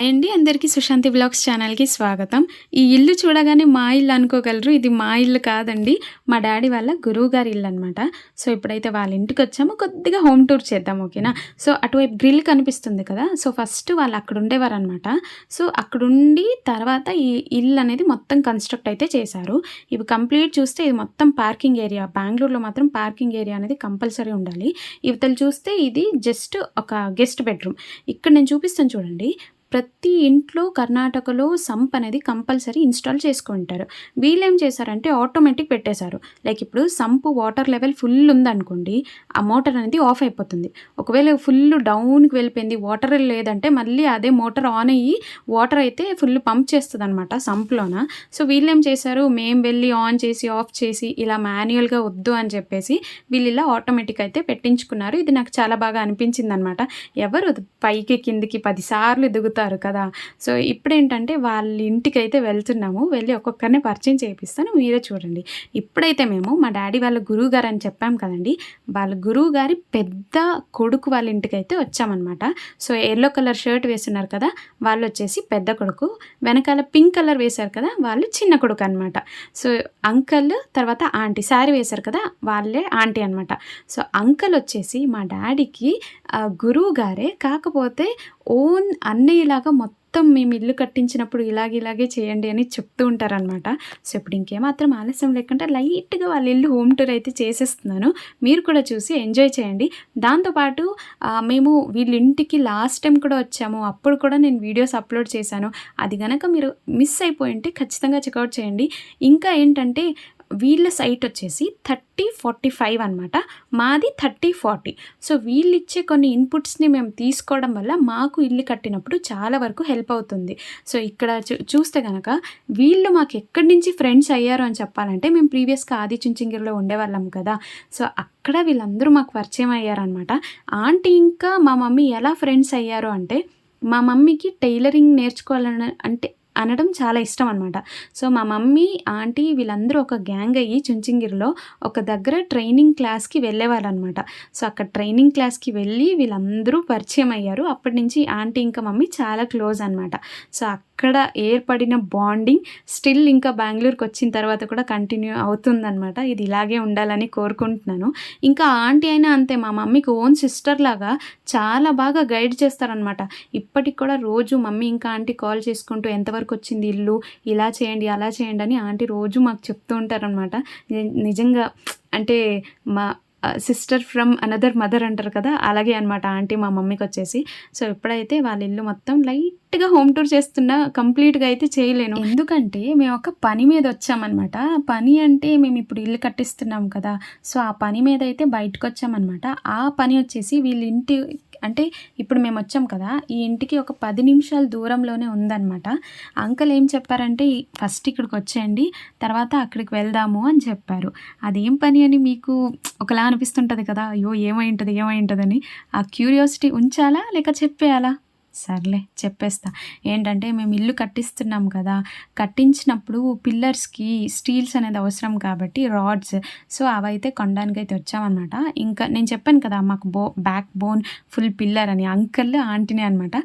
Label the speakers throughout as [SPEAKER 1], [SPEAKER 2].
[SPEAKER 1] అండి అందరికీ సుశాంతి బ్లాగ్స్ ఛానల్కి స్వాగతం. ఈ ఇల్లు చూడగానే మా ఇల్లు అనుకోగలరు. ఇది మా ఇల్లు కాదండి. మా డాడీ వాళ్ళ గురువు గారి ఇల్లు అనమాట సో ఇప్పుడైతే వాళ్ళ ఇంటికి వచ్చాము. కొద్దిగా హోమ్ టూర్ చేద్దాం ఓకేనా? సో అటువైపు గ్రిల్ కనిపిస్తుంది కదా? సో ఫస్ట్ వాళ్ళు అక్కడ ఉండేవారు అనమాట సో అక్కడుండి తర్వాత ఈ ఇల్లు అనేది మొత్తం కన్స్ట్రక్ట్ అయితే చేశారు. ఇవి కంప్లీట్ చూస్తే ఇది మొత్తం పార్కింగ్ ఏరియా. బెంగళూరులో మాత్రం పార్కింగ్ ఏరియా అనేది కంపల్సరీ ఉండాలి. ఇవతలు చూస్తే ఇది జస్ట్ ఒక గెస్ట్ బెడ్రూమ్. ఇక్కడ నేను చూపిస్తాను చూడండి. ప్రతి ఇంట్లో కర్ణాటకలో సంప్ అనేది కంపల్సరీ ఇన్స్టాల్ చేసుకుంటారు. వీళ్ళు ఏం చేశారంటే ఆటోమేటిక్ పెట్టేశారు. లైక్ ఇప్పుడు సంపు వాటర్ లెవెల్ ఫుల్ ఉందనుకోండి ఆ మోటార్ అనేది ఆఫ్ అయిపోతుంది. ఒకవేళ ఫుల్ డౌన్కి వెళ్ళిపోయింది వాటర్ లేదంటే మళ్ళీ అదే మోటార్ ఆన్ అయ్యి వాటర్ అయితే ఫుల్ పంప్ చేస్తుంది అనమాట సంప్లోన సో వీళ్ళు ఏం చేశారు మేము వెళ్ళి ఆన్ చేసి ఆఫ్ చేసి ఇలా మాన్యువల్గా వద్దు అని చెప్పేసి వీళ్ళు ఇలా ఆటోమేటిక్ అయితే పెట్టించుకున్నారు. ఇది నాకు చాలా బాగా అనిపించింది అనమాట ఎవరు పైకి కిందికి పదిసార్లు దిగుతారు కదా. సో ఇప్పుడేంటంటే వాళ్ళ ఇంటికి అయితే వెళ్తున్నాము. వెళ్ళి ఒక్కొక్కరిని పరిచయం చేపిస్తాను. మీరే చూడండి. ఇప్పుడైతే మేము మా డాడీ వాళ్ళ గురువు గారు అని చెప్పాం కదండి. వాళ్ళ గురువు గారి పెద్ద కొడుకు వాళ్ళ ఇంటికి అయితే వచ్చామన్నమాట. సో ఎల్లో కలర్ షర్ట్ వేస్తున్నారు కదా. వాళ్ళు వచ్చేసి పెద్ద కొడుకు. వెనకాల పింక్ కలర్ వేశారు కదా. వాళ్ళు చిన్న కొడుకు అనమాట సో అంకల్ తర్వాత ఆంటీ. శారీ వేశారు కదా. వాళ్ళే ఆంటీ అనమాట సో అంకల్ వచ్చేసి మా డాడీకి గురువు గారే కాకపోతే ఓన్ అన్నయ్యలాగా మొత్తం మేము ఇల్లు కట్టించినప్పుడు ఇలాగే ఇలాగే చేయండి అని చెప్తూ ఉంటారనమాట సో ఇప్పుడు ఇంకేమాత్రం ఆలస్యం లేకుండా లైట్గా వాళ్ళ ఇల్లు హోమ్ టూర్ అయితే చేసేస్తున్నాను. మీరు కూడా చూసి ఎంజాయ్ చేయండి. దాంతోపాటు మేము వీళ్ళ ఇంటికి లాస్ట్ టైం కూడా వచ్చాము. అప్పుడు కూడా నేను వీడియోస్ అప్లోడ్ చేశాను. అది కనుక మీరు మిస్ అయిపోయింటే ఖచ్చితంగా చెక్అవుట్ చేయండి. ఇంకా ఏంటంటే వీళ్ళ సైట్ వచ్చేసి థర్టీ ఫార్టీ ఫైవ్ అనమాట మాది థర్టీ ఫార్టీ. సో వీళ్ళు ఇచ్చే కొన్ని ఇన్పుట్స్ని మేము తీసుకోవడం వల్ల మాకు ఇల్లు కట్టినప్పుడు చాలా వరకు హెల్ప్ అవుతుంది. సో ఇక్కడ చూ చూస్తే కనుక వీళ్ళు మాకు ఎక్కడి నుంచి ఫ్రెండ్స్ అయ్యారు అని చెప్పాలంటే మేము ప్రీవియస్గా ఆదిచుంచింగిరిలో ఉండేవాళ్ళం కదా. సో అక్కడ వీళ్ళందరూ మాకు పరిచయం అయ్యారనమాట ఆంటీ ఇంకా మా మమ్మీ ఎలా ఫ్రెండ్స్ అయ్యారు అంటే మా మమ్మీకి టైలరింగ్ నేర్చుకోవాలని అంటే అనడం చాలా ఇష్టం అనమాట సో మా మమ్మీ ఆంటీ వీళ్ళందరూ ఒక గ్యాంగ్ అయ్యి చుంచింగిరిలో ఒక దగ్గర ట్రైనింగ్ క్లాస్కి వెళ్ళేవారు అనమాట సో అక్కడ ట్రైనింగ్ క్లాస్కి వెళ్ళి వీళ్ళందరూ పరిచయం అయ్యారు. అప్పటి నుంచి ఆంటీ ఇంకా మమ్మీ చాలా క్లోజ్ అనమాట సో అక్కడ ఏర్పడిన బాండింగ్ స్టిల్ ఇంకా బెంగళూరుకి వచ్చిన తర్వాత కూడా కంటిన్యూ అవుతుందనమాట ఇది ఇలాగే ఉండాలని కోరుకుంటున్నాను. ఇంకా ఆంటీ అయినా అంతే మా మమ్మీకి ఓన్ సిస్టర్ లాగా చాలా బాగా గైడ్ చేస్తారనమాట ఇప్పటికి కూడా రోజు మమ్మీ ఇంకా ఆంటీ కాల్ చేసుకుంటూ ఎంతవరకు వచ్చింది ఇల్లు? ఇలా చేయండి అలా చేయండి అని ఆంటీ రోజు మాకు చెప్తూ ఉంటారనమాట నిజంగా అంటే మా సిస్టర్ ఫ్రమ్ అనదర్ మదర్ అంటారు కదా అలాగే అనమాట ఆంటీ మా మమ్మీకి వచ్చేసి. సో ఎప్పుడైతే వాళ్ళ ఇల్లు మొత్తం లైట్గా హోమ్ టూర్ చేస్తున్నా కంప్లీట్గా అయితే చేయలేను. ఎందుకంటే మేము ఒక పని మీద వచ్చామన్నమాట. పని అంటే మేము ఇప్పుడు ఇల్లు కట్టిస్తున్నాం కదా సో ఆ పని మీద అయితే బయటకు వచ్చామన్నమాట. ఆ పని వచ్చేసి వీళ్ళ ఇంటి అంటే ఇప్పుడు మేము వచ్చాం కదా ఈ ఇంటికి ఒక పది నిమిషాల దూరంలోనే ఉందన్నమాట. అంకల్ ఏం చెప్పారంటే ఫస్ట్ ఇక్కడికి వచ్చేయండి తర్వాత అక్కడికి వెళ్దాము అని చెప్పారు. అదేం పని అని మీకు ఒకలా అనిపిస్తుంటుంది కదా అయ్యో ఏమై ఉంటుంది ఏమై ఉంటుందని ఆ క్యూరియాసిటీ ఉంచాలా లేక చెప్పేయాలా? సర్లే చెప్పేస్తా. ఏంటంటే మేము ఇల్లు కట్టిస్తున్నాం కదా కట్టించినప్పుడు పిల్లర్స్కి స్టీల్స్ అనేది అవసరం కాబట్టి రాడ్స్. సో అవైతే కొనడానికి అయితే వచ్చామన్నమాట. ఇంకా నేను చెప్పాను కదా మాకు బో బ్యాక్ బోన్ ఫుల్ పిల్లర్ అని అంకల్ ఆంటీనే అనమాట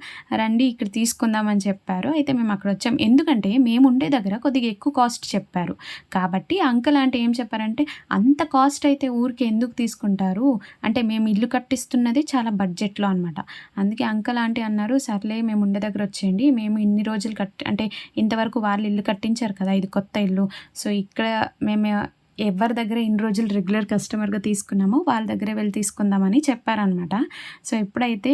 [SPEAKER 1] రండి ఇక్కడ తీసుకుందామని చెప్పారు. అయితే మేము అక్కడ వచ్చాం. ఎందుకంటే మేము ఉండే దగ్గర కొద్దిగా ఎక్కువ కాస్ట్ చెప్పారు. కాబట్టి అంకల్ అంటే ఏం చెప్పారంటే అంత కాస్ట్ అయితే ఊరికి ఎందుకు తీసుకుంటారు? అంటే మేము ఇల్లు కట్టిస్తున్నది చాలా బడ్జెట్లో అనమాట అందుకే అంకల్ ఆంటీ అన్నారు సర్లే మేము ఉండే దగ్గర వచ్చేయండి. మేము ఇన్ని రోజులు కట్టి అంటే ఇంతవరకు వాళ్ళు ఇల్లు కట్టించారు కదా ఇది కొత్త ఇల్లు. సో ఇక్కడ మేము ఎవరి దగ్గర ఇన్ని రోజులు రెగ్యులర్ కస్టమర్గా తీసుకున్నామో వాళ్ళ దగ్గరే వెళ్ళి తీసుకుందామని చెప్పారనమాట సో ఇప్పుడైతే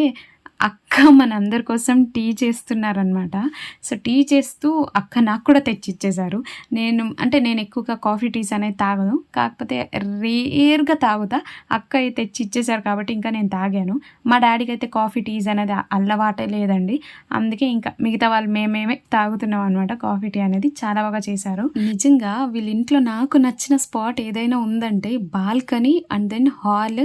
[SPEAKER 1] అక్క మనందరి కోసం టీ చేస్తున్నారనమాట సో టీ చేస్తూ అక్క నాకు కూడా తెచ్చి ఇచ్చేశారు నేను అంటే నేను ఎక్కువగా కాఫీ టీస్ అనేది తాగను. కాకపోతే రేర్గా తాగుతా. అక్క అయితే తెచ్చి ఇచ్చేశారు కాబట్టి ఇంకా నేను తాగాను. మా డాడీకి అయితే కాఫీ టీస్ అనేది అల్లవాటే లేదండి. అందుకే ఇంకా మిగతా వాళ్ళు మేమేమే తాగుతున్నాం అనమాట కాఫీ టీ అనేది చాలా బాగా చేశారు. నిజంగా వీళ్ళ ఇంట్లో నాకు నచ్చిన స్పాట్ ఏదైనా ఉందంటే బాల్కనీ అండ్ దెన్ హాల్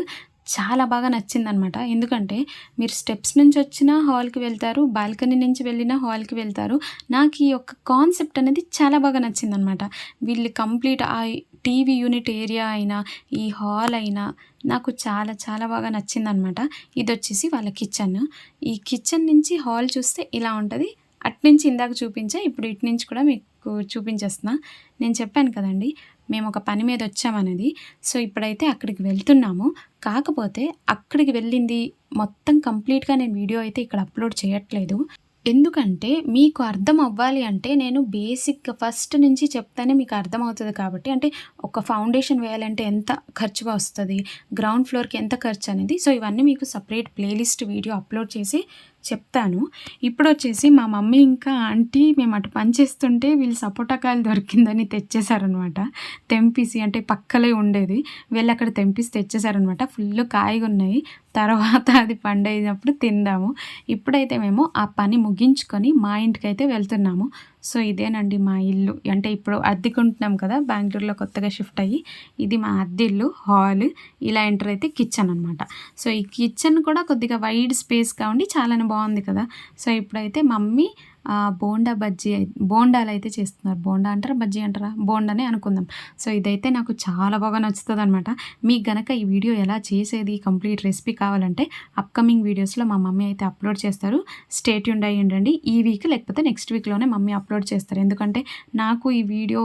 [SPEAKER 1] చాలా బాగా నచ్చిందనమాట. ఎందుకంటే మీరు స్టెప్స్ నుంచి వచ్చిన హాల్కి వెళ్తారు బాల్కనీ నుంచి వెళ్ళిన హాల్కి వెళ్తారు. నాకు ఈ యొక్క కాన్సెప్ట్ అనేది చాలా బాగా నచ్చిందనమాట. వీళ్ళు కంప్లీట్ ఆ టీవీ యూనిట్ ఏరియా అయినా ఈ హాల్ అయినా నాకు చాలా చాలా బాగా నచ్చిందనమాట. ఇది వచ్చేసి వాళ్ళ కిచెన్. ఈ కిచెన్ నుంచి హాల్ చూస్తే ఇలా ఉంటుంది. అట్నుంచి ఇందాక చూపించా ఇప్పుడు ఇటు నుంచి కూడా మీకు చూపించేస్తున్నా. నేను చెప్పాను కదండి మేము ఒక పని మీద వచ్చామనేది సో ఇప్పుడైతే అక్కడికి వెళ్తున్నాము. కాకపోతే అక్కడికి వెళ్ళింది మొత్తం కంప్లీట్గా నేను వీడియో అయితే ఇక్కడ అప్లోడ్ చేయట్లేదు. ఎందుకంటే మీకు అర్థం అవ్వాలి అంటే నేను బేసిక్ ఫస్ట్ నుంచి చెప్తానే మీకు అర్థమవుతుంది కాబట్టి అంటే ఒక ఫౌండేషన్ వేయాలంటే ఎంత ఖర్చుగా వస్తుంది గ్రౌండ్ ఫ్లోర్కి ఎంత ఖర్చు అనేది. సో ఇవన్నీ మీకు సపరేట్ ప్లేలిస్ట్ వీడియో అప్లోడ్ చేసి చెప్తాను. ఇప్పుడు వచ్చేసి మా మమ్మీ ఇంకా ఆంటీ మేము అటు పని చేస్తుంటే వీళ్ళు సపోటాకాయలు దొరికిందని తెచ్చేసారనమాట. తెంపిసి అంటే పక్కలే ఉండేది. వీళ్ళు అక్కడ తెంపిసి తెచ్చేసారనమాట. ఫుల్ కాయగా ఉన్నాయి తర్వాత అది పండైనప్పుడు తిందాము. ఇప్పుడైతే మేము ఆ పని ముగించుకొని మా ఇంటికి అయితే వెళ్తున్నాము. సో ఇదేనండి మా ఇల్లు. అంటే ఇప్పుడు అద్దెకుంటున్నాం కదా బెంగళూరులో కొత్తగా షిఫ్ట్ అయ్యి. ఇది మా అద్దె ఇల్లు హాల్. ఇలా ఎంటర్ అయితే కిచెన్ అనమాట సో ఈ కిచెన్ కూడా కొద్దిగా వైడ్ స్పేస్గా ఉండి చాలానే బాగుంది కదా. సో ఇప్పుడైతే మమ్మీ బోండా బజ్జీ బోండాలు అయితే చేస్తున్నారు. బోండా అంటారా? బజ్జీ అంటారా? బోండానే అనుకుందాం. సో ఇదైతే నాకు చాలా బాగా నచ్చుతుంది అనమాట మీకు గనక ఈ వీడియో ఎలా చేసేది కంప్లీట్ రెసిపీ కావాలంటే అప్కమింగ్ వీడియోస్లో మా మమ్మీ అయితే అప్లోడ్ చేస్తారు. స్టేట్ యూండ్ ఉండండి ఈ వీక్ లేకపోతే నెక్స్ట్ వీక్లోనే మమ్మీ అప్లోడ్ చేస్తారు. ఎందుకంటే నాకు ఈ వీడియో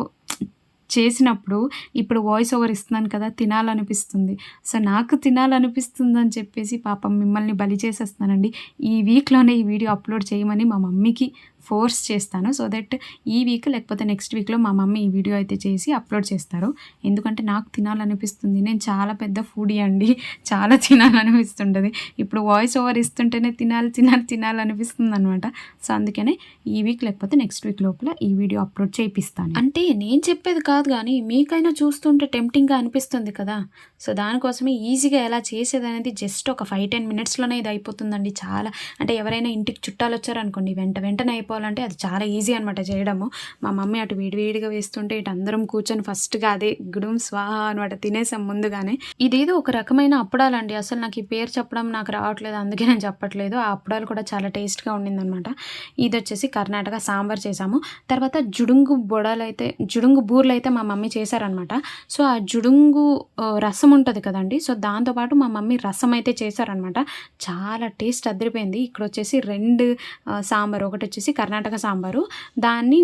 [SPEAKER 1] చేసినప్పుడు ఇప్పుడు వాయిస్ ఓవర్ ఇస్తున్నాను కదా తినాలనిపిస్తుంది. సో నాకు తినాలనిపిస్తుందని చెప్పేసి పాపం మిమ్మల్ని బలి చేసేస్తానండి ఈ వీక్లోనే ఈ వీడియో అప్లోడ్ చేయమని మా మమ్మీకి ఫోర్స్ చేస్తాను సో దట్ ఈ వీక్ లేకపోతే నెక్స్ట్ వీక్లో మా మమ్మీ ఈ వీడియో అయితే చేసి అప్లోడ్ చేస్తారు. ఎందుకంటే నాకు తినాలనిపిస్తుంది. నేను చాలా పెద్ద ఫుడీ అండి. చాలా తినాలనిపిస్తుంటుంది. ఇప్పుడు వాయిస్ ఓవర్ ఇస్తుంటేనే తినాలి తినాలి తినాలనిపిస్తుంది అనమాట సో అందుకనే ఈ వీక్ లేకపోతే నెక్స్ట్ వీక్ లోపల ఈ వీడియో అప్లోడ్ చేయిస్తాను. అంటే నేను చెప్పేది కాదు కానీ మీకైనా చూస్తుంటే టెంప్టింగ్గా అనిపిస్తుంది కదా. సో దానికోసమే ఈజీగా ఎలా చేసేది అనేది జస్ట్ ఒక ఫైవ్ టెన్ మినిట్స్లోనే ఇది అయిపోతుందండి చాలా. అంటే ఎవరైనా ఇంటికి చుట్టాలు వచ్చారనుకోండి వెంట వెంటనే చేసుకోవాలంటే అది చాలా ఈజీ అనమాట చేయడము. మా మమ్మీ అటు వేడివేడిగా వేస్తుంటే ఇటు అందరం కూర్చొని ఫస్ట్గా అదే గుడుం స్వాహ అనమాట తినేసాం ముందుగానే. ఇదేదో ఒక రకమైన అప్పడాలండి. అసలు నాకు ఈ పేరు చెప్పడం నాకు రావట్లేదు. అందుకే నేను చెప్పట్లేదు. ఆ అప్పడాలు కూడా చాలా టేస్ట్గా ఉండిందనమాట ఇది వచ్చేసి కర్ణాటక సాంబార్ చేసాము. తర్వాత జుడుంగు బొడలు అయితే జుడుంగు బూర్లు అయితే మా మమ్మీ చేశారనమాట సో ఆ జుడుంగు రసం ఉంటుంది కదండి. సో దాంతోపాటు మా మమ్మీ రసం అయితే చేశారనమాట చాలా టేస్ట్ అదిరిపోయింది. ఇక్కడ వచ్చేసి రెండు సాంబార్. ఒకటి వచ్చేసి కర్ణాటక సాంబారు. దాన్ని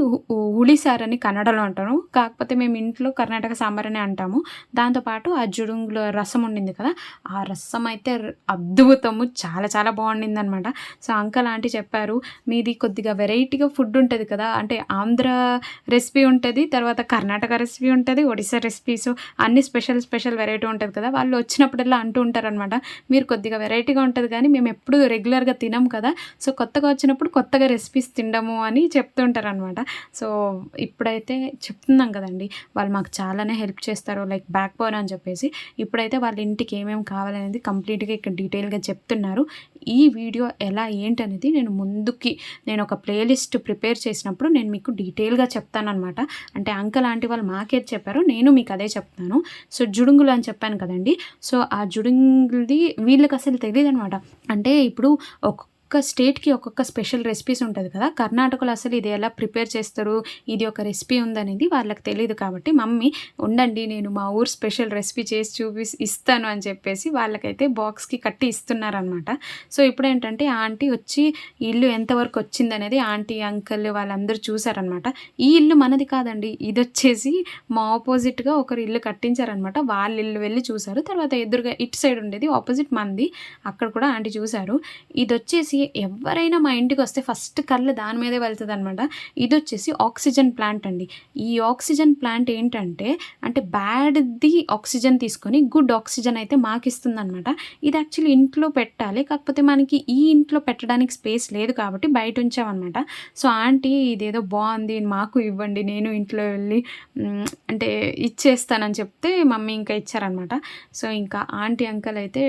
[SPEAKER 1] ఉళిసార్ అని కన్నడలో అంటాను కాకపోతే మేము ఇంట్లో కర్ణాటక సాంబార్ అని అంటాము. దాంతోపాటు ఆ జుడుంగులో రసం ఉండింది కదా ఆ రసం అయితే అద్భుతము. చాలా చాలా బాగుండింది అనమాట సో అంకల్ ఆంటీ చెప్పారు మీది కొద్దిగా వెరైటీగా ఫుడ్ ఉంటుంది కదా అంటే ఆంధ్ర రెసిపీ ఉంటుంది తర్వాత కర్ణాటక రెసిపీ ఉంటుంది ఒడిశా రెసిపీస్ అన్ని స్పెషల్ స్పెషల్ వెరైటీ ఉంటుంది కదా వాళ్ళు వచ్చినప్పుడల్లా అంటూ ఉంటారనమాట. మీరు కొద్దిగా వెరైటీగా ఉంటుంది కానీ మేము ఎప్పుడు రెగ్యులర్గా తినం కదా సో కొత్తగా వచ్చినప్పుడు కొత్తగా రెసిపీస్ తినడము అని చెప్తుంటారనమాట. సో ఇప్పుడైతే చెప్తున్నాం కదండి వాళ్ళు మాకు చాలానే హెల్ప్ చేస్తారు లైక్ బ్యాక్ బోన్ అని చెప్పేసి. ఇప్పుడైతే వాళ్ళ ఇంటికి ఏమేమి కావాలనేది కంప్లీట్గా ఇక్కడ డీటెయిల్గా చెప్తున్నారు. ఈ వీడియో ఎలా ఏంటనేది నేను ముందుకి నేను ఒక ప్లేలిస్ట్ ప్రిపేర్ చేసినప్పుడు నేను మీకు డీటెయిల్గా చెప్తానమాట అంటే అంక లాంటి వాళ్ళు మాకేది చెప్పారో నేను మీకు అదే చెప్తాను. సో జుడుంగులు అని చెప్పాను కదండి. సో ఆ జుడుంగులది వీళ్ళకి అసలు తెలియదు అనమాట అంటే ఇప్పుడు ఒక ఒక్కొక్క స్టేట్కి ఒక్కొక్క స్పెషల్ రెసిపీస్ ఉంటుంది కదా. కర్ణాటకలో అసలు ఇది ఎలా ప్రిపేర్ చేస్తారు? ఇది ఒక రెసిపీ ఉందనేది వాళ్ళకి తెలియదు కాబట్టి మమ్మీ ఉండండి నేను మా ఊరు స్పెషల్ రెసిపీ చేసి చూపి ఇస్తాను అని చెప్పేసి వాళ్ళకైతే బాక్స్కి కట్టి ఇస్తున్నారనమాట. సో ఇప్పుడు ఏంటంటే ఆంటీ వచ్చి ఇల్లు ఎంతవరకు వచ్చిందనేది ఆంటీ అంకల్ వాళ్ళందరూ చూసారనమాట. ఈ ఇల్లు మనది కాదండి. ఇది వచ్చేసి మా ఆపోజిట్గా ఒకరు ఇల్లు కట్టించారనమాట. వాళ్ళ ఇల్లు వెళ్ళి చూసారు. తర్వాత ఎదురుగా ఇటు సైడ్ ఉండేది ఆపోజిట్ మంది. అక్కడ కూడా ఆంటీ చూశారు ఇది వచ్చేసి ఎవరైనా మా ఇంటికి వస్తే ఫస్ట్ కళ్ళు దాని మీదే వెళ్తుంది అనమాట ఇది వచ్చేసి ఆక్సిజన్ ప్లాంట్ అండి. ఈ ఆక్సిజన్ ప్లాంట్ ఏంటంటే అంటే బ్యాడ్ది ఆక్సిజన్ తీసుకొని గుడ్ ఆక్సిజన్ అయితే మాకు ఇస్తుంది అనమాట ఇది యాక్చువల్లీ ఇంట్లో పెట్టాలి కాకపోతే మనకి ఈ ఇంట్లో పెట్టడానికి స్పేస్ లేదు కాబట్టి బయట ఉంచామన్నమాట. సో ఆంటీ ఇదేదో బాగుంది మాకు ఇవ్వండి నేను ఇంట్లో వెళ్ళి అంటే ఇచ్చేస్తానని చెప్తే మమ్మీ ఇంకా ఇచ్చారనమాట సో ఇంకా ఆంటీ అంకల్ అయితే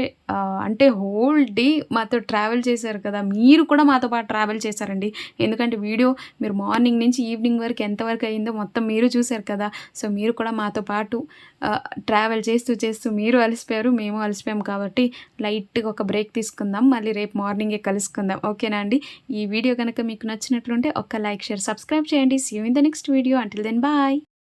[SPEAKER 1] అంటే హోల్ డే మాతో ట్రావెల్ చేశారు కదా మీరు కూడా మాతో పాటు ట్రావెల్ చేశారండి. ఎందుకంటే వీడియో మీరు మార్నింగ్ నుంచి ఈవినింగ్ వరకు ఎంతవరకు అయిందో మొత్తం మీరు చూశారు కదా. సో మీరు కూడా మాతో పాటు ట్రావెల్ చేస్తూ చేస్తూ మీరు అలసిపోయారు మేము అలసిపోయాం కాబట్టి లైట్గా ఒక బ్రేక్ తీసుకుందాం. మళ్ళీ రేపు మార్నింగే కలుసుకుందాం. ఓకేనా అండి? ఈ వీడియో కనుక మీకు నచ్చినట్లుంటే ఒక లైక్ షేర్ సబ్స్క్రైబ్ చేయండి. See in the next video until then bye